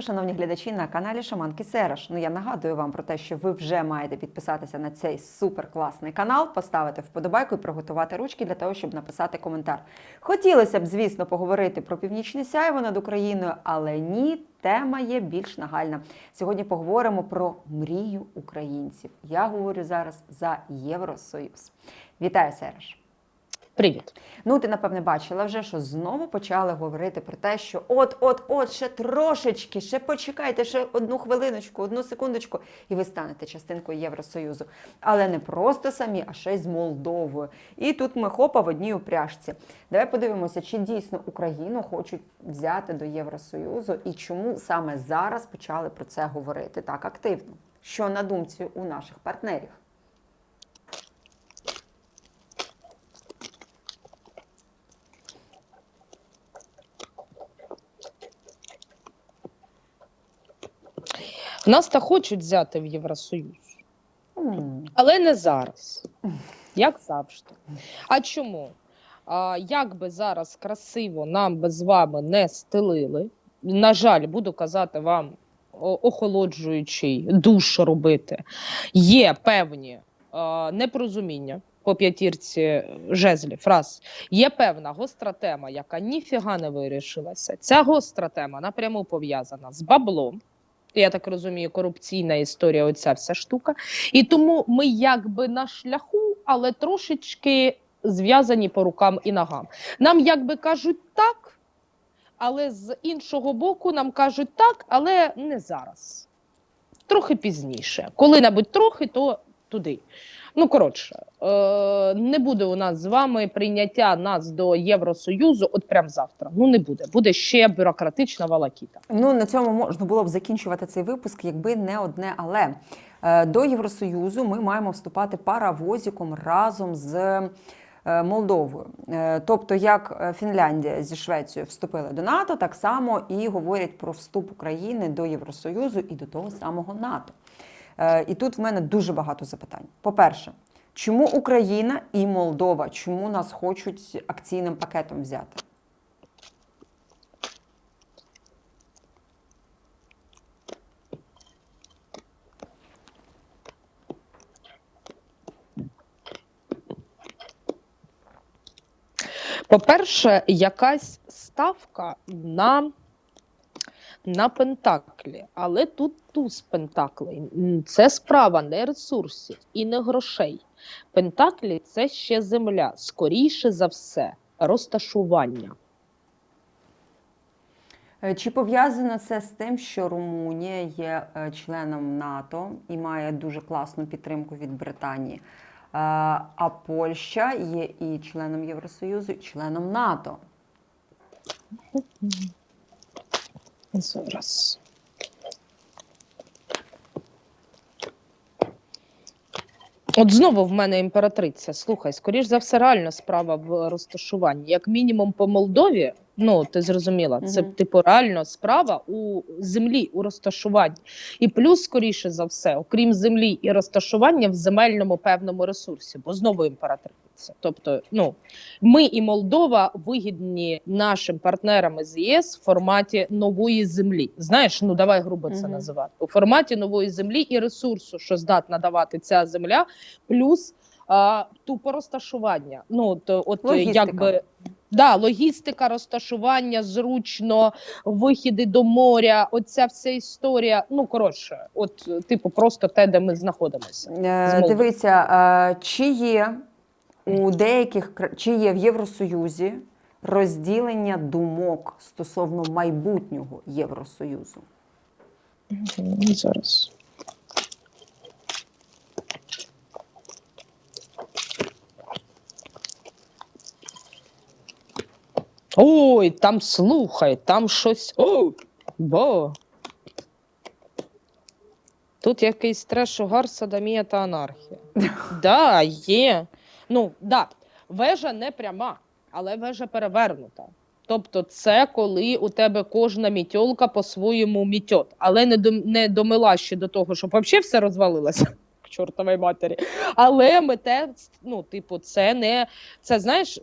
ранку, шановні глядачі на каналі Шаманки Сереш. Ну я нагадую вам про те, що ви вже маєте підписатися на цей суперкласний канал, поставити вподобайку і приготувати ручки для того, щоб написати коментар. Хотілося б, звісно, поговорити про північне сяйво над Україною, але ні, тема є більш нагальна. Сьогодні поговоримо про мрію українців. Я говорю зараз за Євросоюз. Вітаю, Сереш! Привіт. Ну, ти напевне бачила вже, що знову почали говорити про те, що от-от-от, ще трошечки, ще почекайте, ще одну хвилиночку, одну секундочку, і ви станете частинкою Євросоюзу. Але не просто самі, а ще й з Молдовою. І тут ми хопа в одній упряжці. Давай подивимося, чи дійсно Україну хочуть взяти до Євросоюзу і чому саме зараз почали про це говорити так активно. Що на думці у наших партнерів? Нас та хочуть взяти в Євросоюз, але не зараз, як завжди. А чому? А, як би зараз красиво нам би з вами не стелили, на жаль, буду казати вам охолоджуючий душ робити, є певні а, непорозуміння. По п'ятірці жезлів раз є певна гостра тема, яка ніфіга не вирішилася. Ця гостра тема напряму пов'язана з баблом. Я так розумію, корупційна історія, оця вся штука. І тому ми якби на шляху, але трошечки зв'язані по рукам і ногам. Нам якби кажуть так, але з іншого боку нам кажуть так, але не зараз. Трохи пізніше. Коли-небудь трохи, то туди. Ну, коротше, е, не буде у нас з вами прийняття нас до Євросоюзу от прям завтра. Ну не буде. Буде ще бюрократична валакіта. Ну на цьому можна було б закінчувати цей випуск, якби не одне але. Е, До Євросоюзу ми маємо вступати паровозиком разом з е, Молдовою. Тобто, як Фінляндія зі Швецією вступили до НАТО, так само і говорять про вступ України до Євросоюзу і до того самого НАТО. Е, І тут в мене дуже багато запитань. По-перше, чому Україна і Молдова, чому нас хочуть акційним пакетом взяти? По-перше, якась ставка на, на пентаклі, але тут туз пентаклей. Це справа не ресурсів і не грошей. Пентаклі це ще земля, скоріше за все, розташування. Е, Чи пов'язано це з тим, що Румунія є е, членом НАТО і має дуже класну підтримку від Британії? Е, А Польща є і членом Євросоюзу, і членом НАТО. Зараз. От знову в мене імператриця. Слухай, скоріш за все, реально справа в розташуванні. Як мінімум по Молдові, ну ти зрозуміла, це Мгм. типу реально справа у землі, у розташуванні. І плюс, скоріше за все, окрім землі і розташування в земельному певному ресурсі, бо знову імператриця. Тобто, ну ми і Молдова вигідні нашим партнерам з ЄС в форматі нової землі. Знаєш, ну давай грубо це Мгм. називати у форматі нової землі і ресурсу, що здатна давати ця земля, плюс а, тупо розташування. Ну от, от Логістика. якби. Да, логістика, розташування, зручно, вихіди до моря, оця вся історія. Ну коротше, от типу, просто те, де ми знаходимося. Е. Дивися, е, чи є у деяких чи є в Євросоюзі розділення думок стосовно майбутнього Євросоюзу? Зараз. Ой, там слухай, там щось. О, бо. Тут якийсь треш, угар, садомія та анархія. Да, є. Ну, да, вежа не пряма, але вежа перевернута. Тобто, це коли у тебе кожна мітьолка по-своєму мітьот, але не до не домила ще до того, щоб взагалі все розвалилося. Чортової матері. Але ми те, ну, типу, це не це знаєш,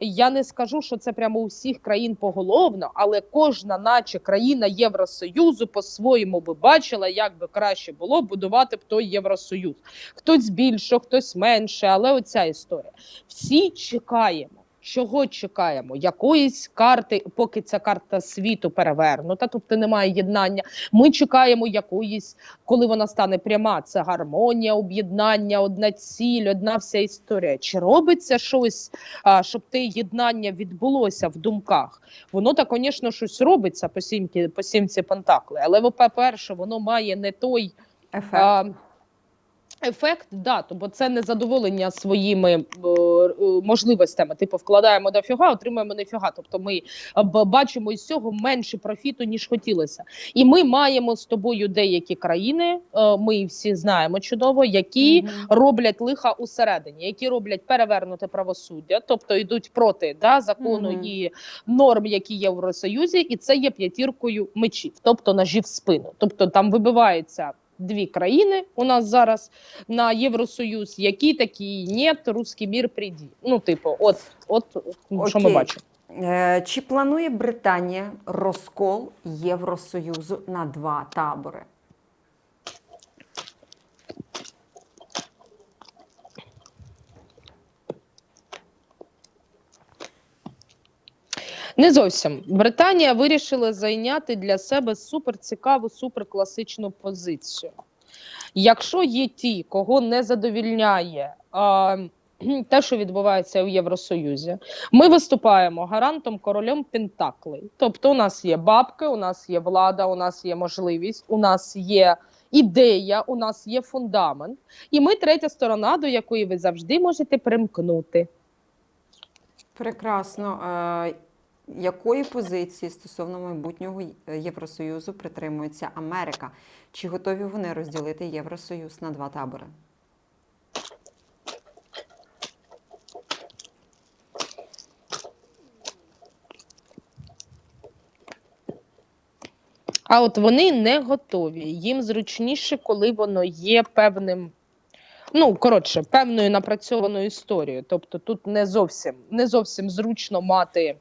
я не скажу, що це прямо у всіх країн поголовно, але кожна, наче країна Євросоюзу, по-своєму би бачила, як би краще було будувати б той Євросоюз. Хтось більше, хтось менше, але оця історія. Всі чекаємо. Чого чекаємо? Якоїсь карти, поки ця карта світу перевернута, тобто немає єднання. Ми чекаємо якоїсь, коли вона стане пряма. Це гармонія, об'єднання, одна ціль, одна вся історія. Чи робиться щось, а, щоб те єднання відбулося в думках? Воно так, звісно, щось робиться по сімці, по сімці Пентакли, але по-перше, воно має не той. Ефект. А, Ефект, да, бо це не задоволення своїми е, е, можливостями. Типу, вкладаємо дофіга, отримуємо нефіга. Тобто ми е, бачимо із цього менше профіту, ніж хотілося. І ми маємо з тобою деякі країни, е, ми всі знаємо чудово, які Мгм. роблять лиха усередині, які роблять перевернуте правосуддя, тобто йдуть проти да, закону Мгм. і норм, які є в Євросоюзі, і це є п'ятіркою мечів, тобто ножів в спину. Тобто там вибиваються дві країни у нас зараз на Євросоюз, які такі ні, русський мір приді. Ну, типу, от, от що ми бачимо. Е, Чи планує Британія розкол Євросоюзу на два табори? Не зовсім Британія вирішила зайняти для себе суперцікаву, суперкласичну позицію. Якщо є ті, кого не задовільняє а, те, що відбувається в Євросоюзі, ми виступаємо гарантом королем Пентаклей. Тобто, у нас є бабки, у нас є влада, у нас є можливість, у нас є ідея, у нас є фундамент, і ми третя сторона, до якої ви завжди можете примкнути. Прекрасно. Е, Якої позиції стосовно майбутнього Євросоюзу притримується Америка? Чи готові вони розділити Євросоюз на два табори? А от вони не готові. Їм зручніше, коли воно є певним. Ну, коротше, певною напрацьованою історією. Тобто тут не зовсім не зовсім зручно мати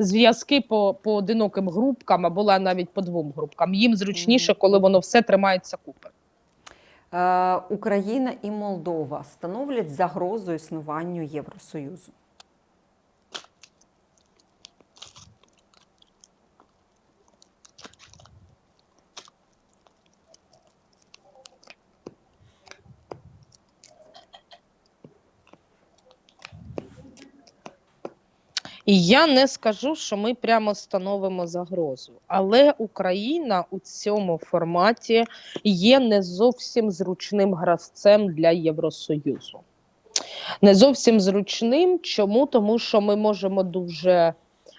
зв'язки по, по одиноким групкам або навіть по двом групкам. Їм зручніше, коли воно все тримається купи. Е, Україна і Молдова становлять загрозу існуванню Євросоюзу. І я не скажу, що ми прямо становимо загрозу, але Україна у цьому форматі є не зовсім зручним гравцем для Євросоюзу. Не зовсім зручним. Чому? Тому що ми можемо дуже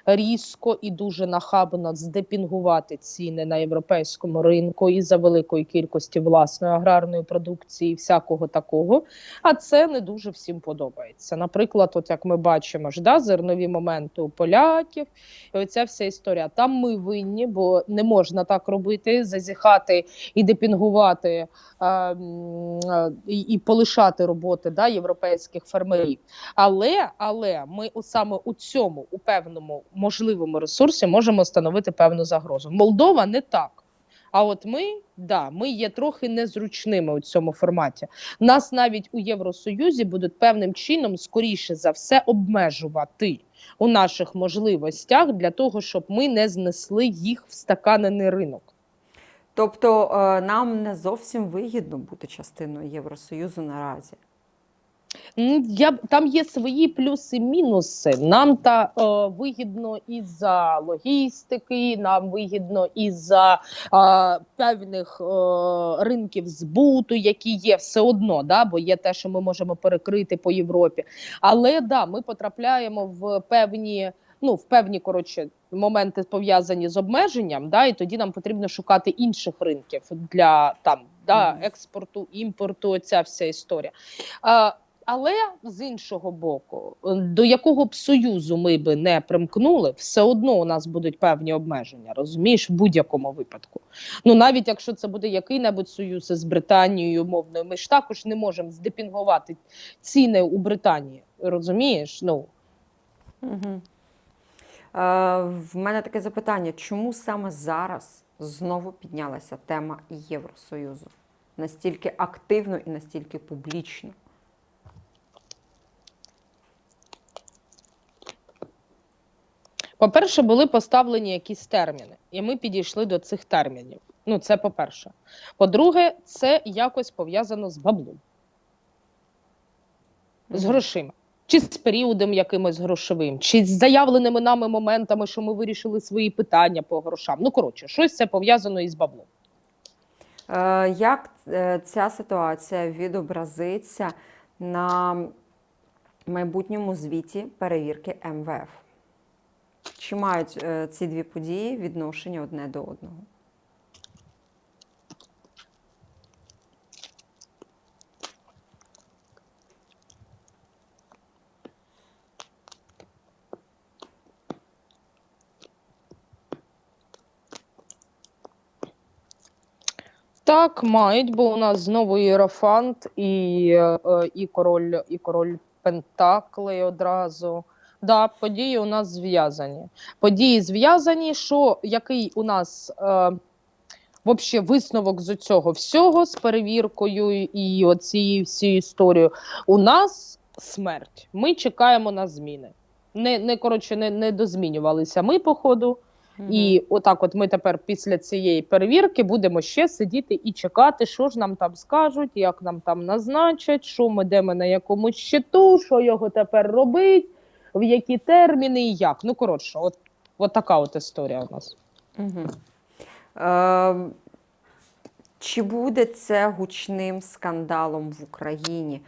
різко і дуже нахабно здепінгувати ціни на європейському ринку і за великої кількості власної аграрної продукції, всякого такого. А це не дуже всім подобається. Наприклад, от як ми бачимо ж, да, зернові моменти у поляків, і оця вся історія. Там ми винні, бо не можна так робити, зазіхати і депінгувати е, і, і полишати роботи да, європейських фермерів. Але, але ми саме у цьому у певному можливому ресурсі можемо становити певну загрозу. Молдова не так. А от ми, да, ми є трохи незручними у цьому форматі. Нас навіть у Євросоюзі будуть певним чином, скоріше за все, обмежувати у наших можливостях для того, щоб ми не знесли їх в стаканений ринок. Тобто е, нам не зовсім вигідно бути частиною Євросоюзу наразі. Ну, Я там є свої плюси-мінуси. Нам та е, вигідно із-за логістики, нам вигідно із-за е, певних е, ринків збуту, які є все одно, да, бо є те, що ми можемо перекрити по Європі. Але да, ми потрапляємо в певні. Ну, в певні коротше моменти пов'язані з обмеженням, да, і тоді нам потрібно шукати інших ринків для там да, експорту, імпорту. Ця вся історія. А, але з іншого боку, е, до якого б союзу ми би не примкнули, все одно у нас будуть певні обмеження, розумієш, в будь-якому випадку. Ну навіть якщо це буде який-небудь союз з Британією мовною, ми ж також не можемо здепінгувати ціни у Британії. Розумієш? Ну Угу. Е, в мене таке запитання: чому саме зараз знову піднялася тема Євросоюзу? Настільки активно і настільки публічно? По-перше, були поставлені якісь терміни, і ми підійшли до цих термінів. Ну, це по-перше. По-друге, це якось пов'язано з баблом, з грошима. Чи з періодом якимось грошовим, чи з заявленими нами моментами, що ми вирішили свої питання по грошам. Ну, коротше, щось це пов'язано із баблом. Е, Як е, ця ситуація відобразиться на майбутньому звіті перевірки МВФ? Чи мають е, ці дві події відношення одне до одного? Так, мають, бо у нас знову іерофант і, е, і король, і король Пентаклей одразу. Да, події у нас зв'язані. Події зв'язані, що який у нас е, вообще висновок з цього всього з перевіркою і оцією всією історією. У нас смерть. Ми чекаємо на зміни. Не, не коротше, не, не дозмінювалися ми по ходу. І отак, от ми тепер після цієї перевірки будемо ще сидіти і чекати, що ж нам там скажуть, як нам там назначать, що ми де ми на якому щиту, що його тепер робить, в які терміни і як. Ну коротше, от, от така от історія у нас. Угу. Е, чи буде це гучним скандалом в Україні?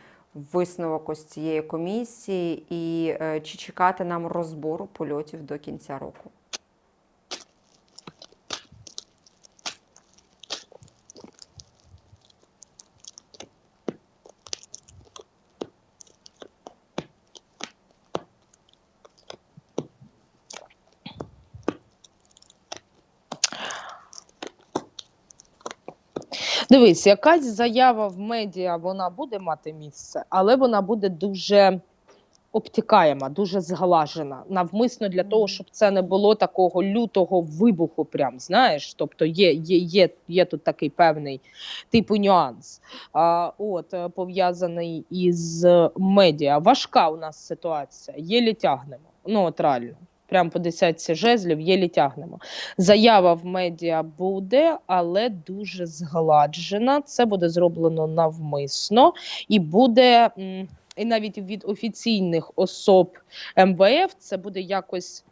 Висновок ось цієї комісії, і е, чи чекати нам розбору польотів до кінця року? Дивись, якась заява в медіа вона буде мати місце, але вона буде дуже обтікаєма, дуже зглажена, навмисно для того, щоб це не було такого лютого вибуху. Прям знаєш, тобто є, є, є, є тут такий певний типу нюанс. А, от е, пов'язаний із медіа. Важка у нас ситуація, єлі тягнемо. Ну от реально. Прям по десятці жезлів єлі тягнемо. Заява в медіа буде, але дуже згладжена. Це буде зроблено навмисно і буде. І навіть від офіційних особ МВФ це буде якось,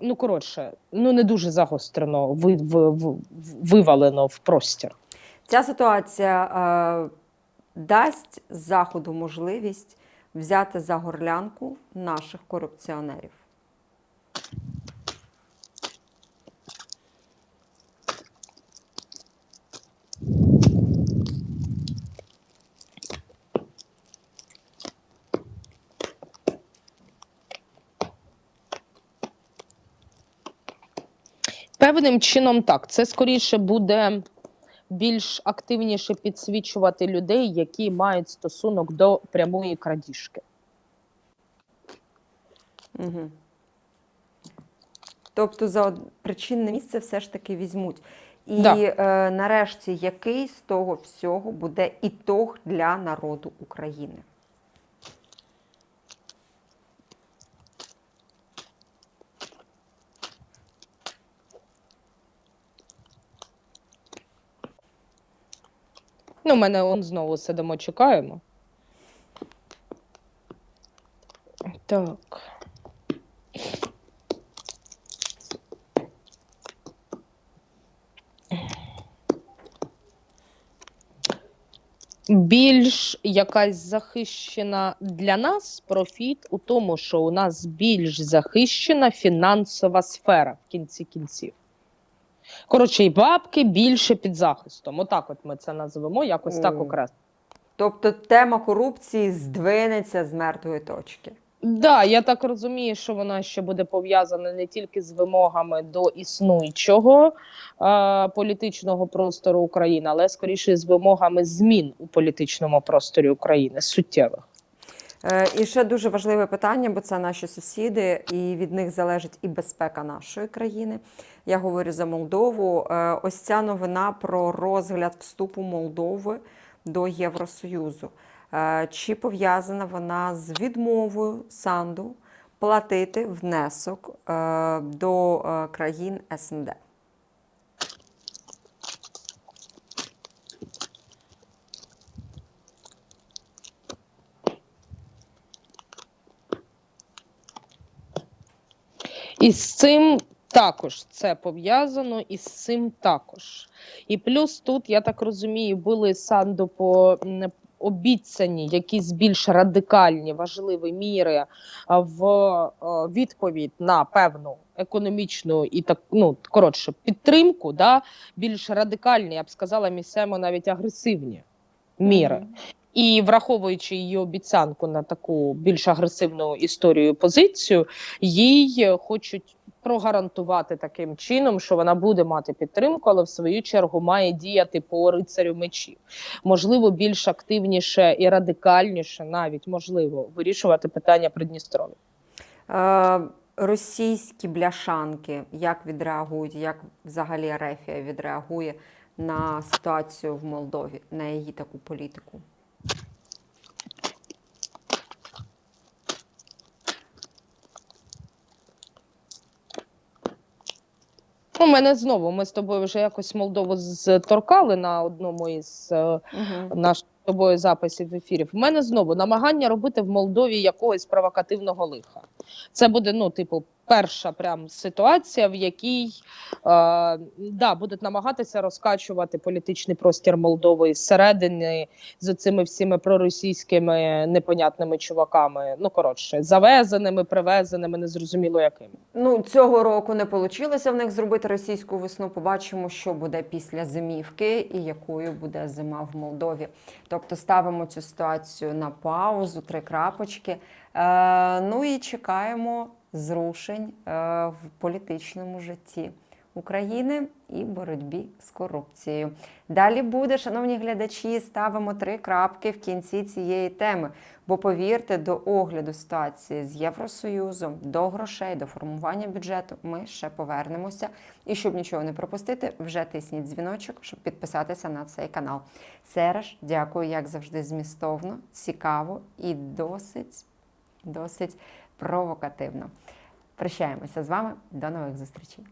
ну коротше, ну не дуже загострено, ви, ви, ви- вивалено в простір. Ця ситуація е, дасть Заходу можливість взяти за горлянку наших корупціонерів. Певним чином так. Це скоріше буде більш активніше підсвічувати людей, які мають стосунок до прямої крадіжки. Угу. Тобто за причинне місце все ж таки візьмуть. І Да. е, нарешті, який з того всього буде ітог для народу України? Ну, мене он знову сидимо, чекаємо. Так. Більш якась захищена для нас профіт у тому, що у нас більш захищена фінансова сфера в кінці кінців. Коротше, і бабки більше під захистом. Отак, от ми це називемо, якось так О. окреслено. Тобто тема корупції здвинеться з мертвої точки. Да, я так розумію, що вона ще буде пов'язана не тільки з вимогами до існуючого е, політичного простору України, але скоріше з вимогами змін у політичному просторі України суттєвих. Е, І ще дуже важливе питання, бо це наші сусіди, і від них залежить і безпека нашої країни. Я говорю за Молдову. Е, Ось ця новина про розгляд вступу Молдови до Євросоюзу. Е, Чи пов'язана вона з відмовою Санду платити внесок до країн СНД? І з цим також це пов'язано, і з цим також. І плюс тут, я так розумію, були Санду по обіцяні якісь більш радикальні важливі міри в відповідь на певну економічну і так ну коротше підтримку, да, більш радикальні, я б сказала, місцями навіть агресивні міри. І враховуючи її обіцянку на таку більш агресивну історію позицію, їй хочуть прогарантувати таким чином, що вона буде мати підтримку, але в свою чергу має діяти по рицарю мечів. Можливо, більш активніше і радикальніше, навіть можливо, вирішувати питання Придністров'я. Е, Російські бляшанки як відреагують, як взагалі Арефія відреагує на ситуацію в Молдові, на її таку політику? У мене знову ми з тобою вже якось Молдову зторкали на одному із е, Угу. наших з тобою записів ефірів. У мене знову намагання робити в Молдові якогось провокативного лиха. Це буде, ну, типу, перша прям ситуація, в якій е, да, будуть намагатися розкачувати політичний простір Молдови зсередини з цими всіми проросійськими непонятними чуваками. Ну коротше, завезеними, привезеними, незрозуміло якими. Ну, цього року не вийшло в них зробити російську весну. Побачимо, що буде після зимівки і якою буде зима в Молдові. Тобто ставимо цю ситуацію на паузу, три крапочки. Е, ну і чекаємо зрушень е, в політичному житті України і боротьбі з корупцією. Далі буде, шановні глядачі, ставимо три крапки в кінці цієї теми. Бо повірте, до огляду ситуації з Євросоюзом, до грошей, до формування бюджету ми ще повернемося. І щоб нічого не пропустити, вже тисніть дзвіночок, щоб підписатися на цей канал. Сереж, дякую, як завжди, змістовно, цікаво і досить, досить провокативно. Прощаємося з вами. До нових зустрічей.